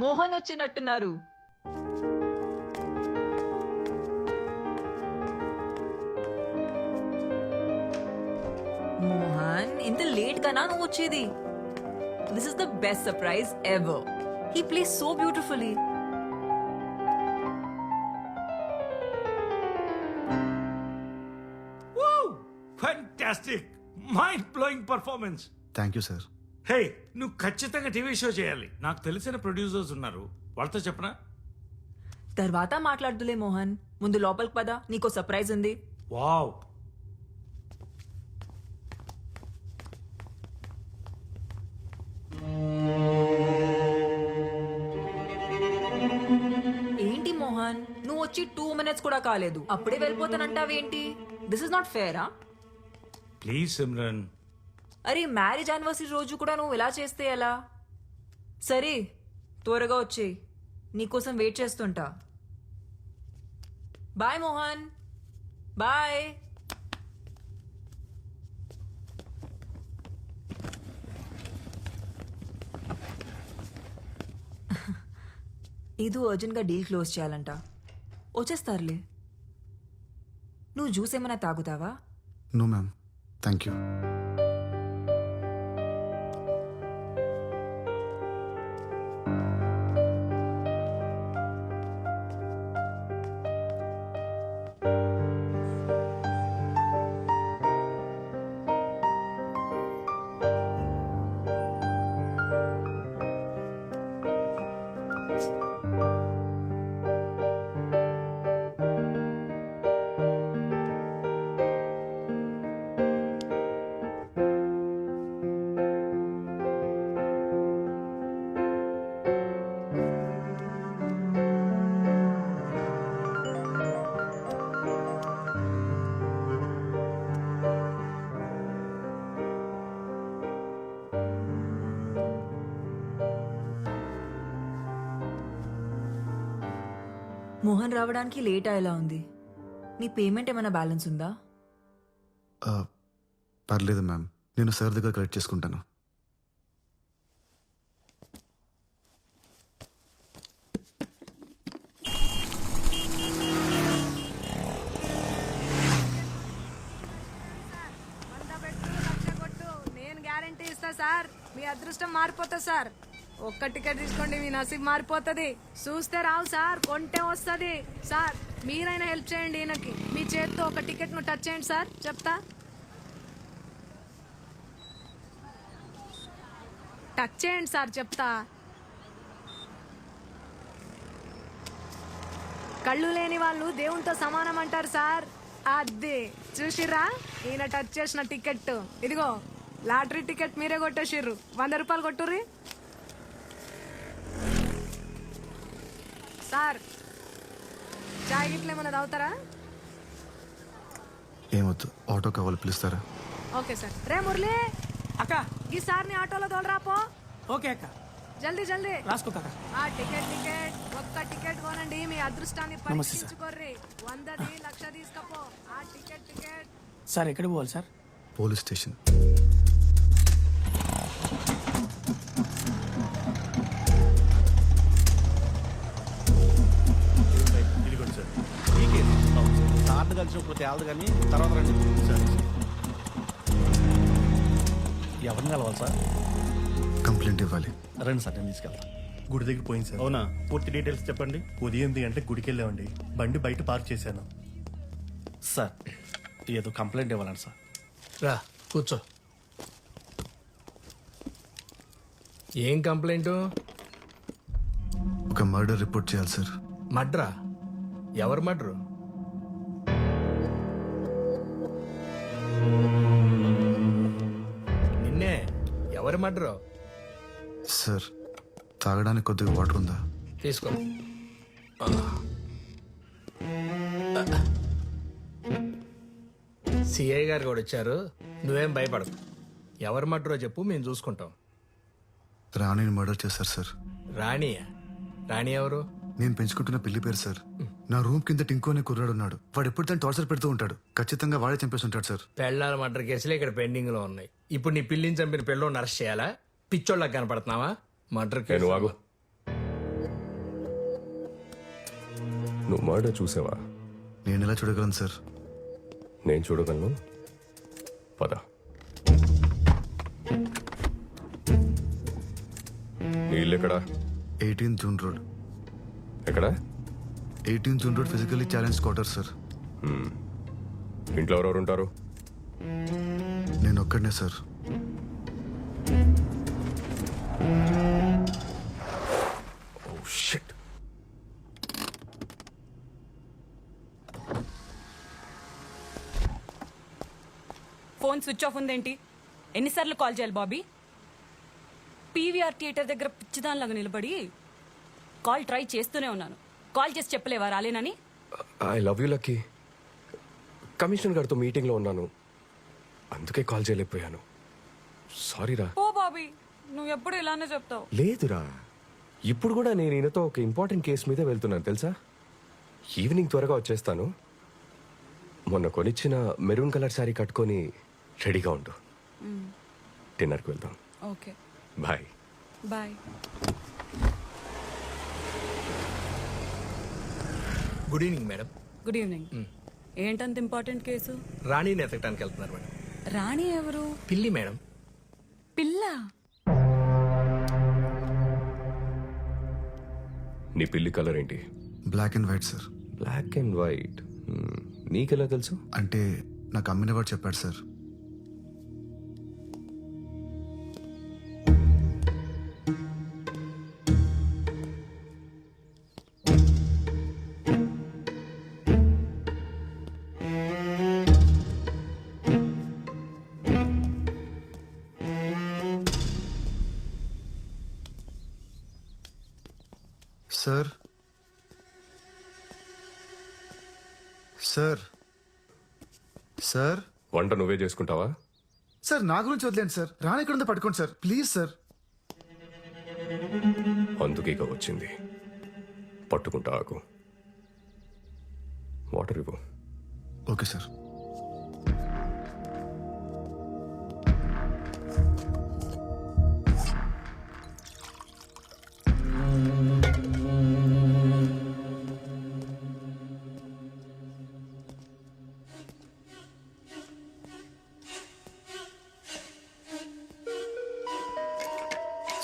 మోహన్ వచ్చినట్టున్నారు మోహన్ ఇంత లేట్ గానా నువ్వు వచ్చేది? This is the best surprise ever he plays so beautifully fantastic mind blowing performance thank you sir hey నువ్వు ఖచ్చితంగా టీవీ షో చేయాలి. నాకు తెలిసిన ప్రొడ్యూసర్స్ ఉన్నారు. వాళ్ళతో చెప్పనా? తర్వాత మాట్లాడుదులే మోహన్. ముందు లోపలికి పద. నీకో సర్ప్రైజ్ ఉంది. వావ్. ఏంటి మోహన్? నువ్వు వచ్చి టూ మినిట్స్ కూడా కాలేదు. అప్పుడే వెళ్ళిపోతానంటావేంటి? దిస్ ఇస్ నాట్ ఫేరా ప్లీజ్ సిమ్రన్ అరే మ్యారేజ్ యానివర్సరీ రోజు కూడా నువ్వు ఇలా చేస్తే ఎలా? సరే త్వరగా వచ్చేయి. నీకోసం వెయిట్ చేస్తుంటా. బాయ్ మోహన్ బాయ్ ఇది అర్జెంట్గా డీల్ క్లోజ్ చేయాలంట. వచ్చేస్తారులే. నువ్వు జ్యూస్ ఏమైనా తాగుతావా? No ma'am thank you Mohan రావడానికి లేట్ అయ్యేలా ఉంది. నీ పేమెంట్ ఏమైనా బ్యాలెన్స్ ఉందా? పర్లేదు మ్యామ్. నేను సార్ దగ్గర కలెక్ట్ చేసుకుంటాను. వంద పెట్టు లక్ష కొట్టు. నేను గ్యారంటీ ఇస్తా సార్. మీ అదృష్టం మారిపోతుంది సార్. ఒక్క టికెట్ తీసుకోండి మీ నసీబ్ మారిపోతుంది. చూస్తే రావు సార్ కొంటే వస్తుంది. సార్ మీరైనా హెల్ప్ చేయండి ఈయనకి. మీ చేత్తో ఒక టికెట్ను టచ్ చేయండి సార్ చెప్తా. టచ్ చేయండి సార్ చెప్తా. కళ్ళు లేని వాళ్ళు దేవునితో సమానం అంటారు సార్. అది చూసిర్రా? ఈయన టచ్ చేసిన టికెట్ ఇదిగో లాటరీ టికెట్ మీరే కొట్టేసిర్రు. వంద రూపాయలు కొట్టుర్రి. సార్ చాయ్ గిట్ల ఏమైనా తాగుతారా? ఏమొద్దు ఆటో కావాలి పిలుస్తారా? Okay sir. రే మురళి అక్క. ఈ సార్ని ఆటోలో తోలరా పో. ఓకే అక్క. జల్దీ జల్దీ. రాసుకో కాక. ఆ టికెట్ టికెట్ ఒక్క టికెట్ కొనండి మీ అదృష్టాన్ని. పరీక్షించుకోర్రి. వందది లక్ష తీసుకపో. ఆ టికెట్ టికెట్. సార్ ఎక్కడికి పోవాలి సార్? Police station. కలిసినప్పుడు తేలదు కానీ తర్వాత రండి. సార్. ఎవరిని కలవాలి సార్? కంప్లైంట్ ఇవ్వాలి. రండి సార్ నేను తీసుకెళ్తాను గుడి దగ్గర పోయింది సార్. అవునా? పూర్తి డీటెయిల్స్ చెప్పండి. ఉదయం ఎనిమిది గంటలకు గుడికి వెళ్ళామండి బండి బయట పార్క్ చేశాను. సార్ ఏదో కంప్లైంట్ ఇవ్వాలండి సార్. రా కూర్చో. ఏం కంప్లైంట్? ఒక మర్డర్ రిపోర్ట్ చేయాలి సార్. మడ్రా ఎవరు మడ్రు నిన్నే ఎవరు మడ్రు సార్ తాగడానికి కొద్దిగా వాటర్ ఉందా? తీసుకో. సిఐ గారు కూడా వచ్చారు. నువ్వేం భయపడకు. ఎవరు మడ్రో చెప్పు మేము చూసుకుంటాం. రాణిని మర్డర్ చేశారు సార్. రాణియా? రాణి ఎవరు? నేను పెంచుకుంటున్న పిల్లి పేరు సార్. నా రూమ్ కింద టింకో అనే కుర్రాడు ఉన్నాడు. వాడు ఎప్పుడు తను టార్చర్ పెడుతూ ఉంటాడు. ఖచ్చితంగా వాడే చంపేసి ఉంటాడు సార్ పెళ్ళాల మర్డర్ కేసులు ఇక్కడ పెండింగ్లో ఉన్నాయి. ఇప్పుడు నీ పిల్లిని చంపిన పిల్లని అరెస్ట్ చేయాలా? పిచ్చోళ్ళకి కనపడుతున్నావా? Murder case. వాగు నువ్వు మర్డర్ చూసావా? నేను ఎలా చూడగలను సార్ నేను చూడగలను. పద. నీ ఇల్లు ఎక్కడా? Eighteen June road. ఎక్కడా? Eighteen June road physically challenge quarter sir. ఇంట్లో ఎవరెవరు ఉంటారు? నేను ఒక్కడనే sir. Oh shit. Phone switch off ఉందేంటి? ఎన్నిసార్లు కాల్ చేయాలి బాబీ? పీవీఆర్ థియేటర్ దగ్గర పిచ్చిదానిలాగా నిలబడి కాల్ ట్రై చేస్తూనే ఉన్నాను. కాల్ చేసి చెప్పలేవా రాలేనని? I love you Lucky. Commissioner గారితో మీటింగ్లో ఉన్నాను. అందుకే కాల్ చేయలేకపోయాను. సారీరా ఓ బాబీ నువ్వు ఎప్పుడు ఇలానే చెప్తావు. లేదురా. ఇప్పుడు కూడా నేను ఈయనతో ఒక ఇంపార్టెంట్ కేసు మీద వెళ్తున్నాను తెలుసా? ఈవినింగ్ త్వరగా వచ్చేస్తాను. మొన్న కొనిచ్చిన మెరూన్ కలర్ శారీ కట్టుకొని రెడీగా ఉండు. డిన్నర్కి వెళ్దాం. Okay. Bye. Bye. Good evening madam good evening ఏంటంత important case? రాణిని ఎతకడానికి వెళ్తున్నారు మేడం. రాణి ఎవరు? పిల్లి మేడం. పిల్ల? నీ పిల్లి కలర్ ఏంటి? Black and white sir black and white నీకెలా తెలుసు? అంటే నాకు అమ్మిన వాడు చెప్పాడు సార్ సార్. సార్. సార్. వంట నువ్వే చేసుకుంటావా? సార్ నా గురించి వదిలేండి సార్. రాని ఎక్కడ ఉందో పట్టుకోండి సార్. Please sir. అందుకే ఇక వచ్చింది. పట్టుకుంటా ఆకు వాటర్ ఇవ్వు. Okay sir.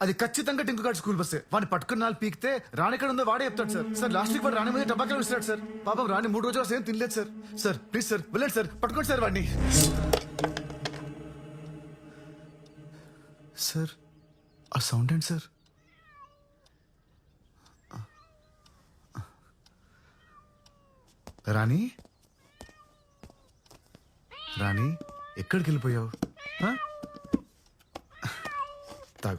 అది ఖచ్చితంగా టింకు స్కూల్ బస్సే. వాడిని పట్టుకున్న నాలుగు పీకితే రాని ఎక్కడ ఉందో వాడే చెప్తాడు సార్. సార్ లాస్ట్ వీక్ వాడు రాని మీద టబాకాలు ఇస్తాడు సార్. పాపం రాని మూడు రోజులు అసలు ఏం తినలేదు సార్. సార్ ప్లీజ్ సార్ వెళ్ళండి సార్. పట్టుకోండి సార్ వాడిని. సార్ ఆ సౌండ్ ఏంటి సార్? రాణి? రాణి ఎక్కడికి వెళ్ళిపోయావు?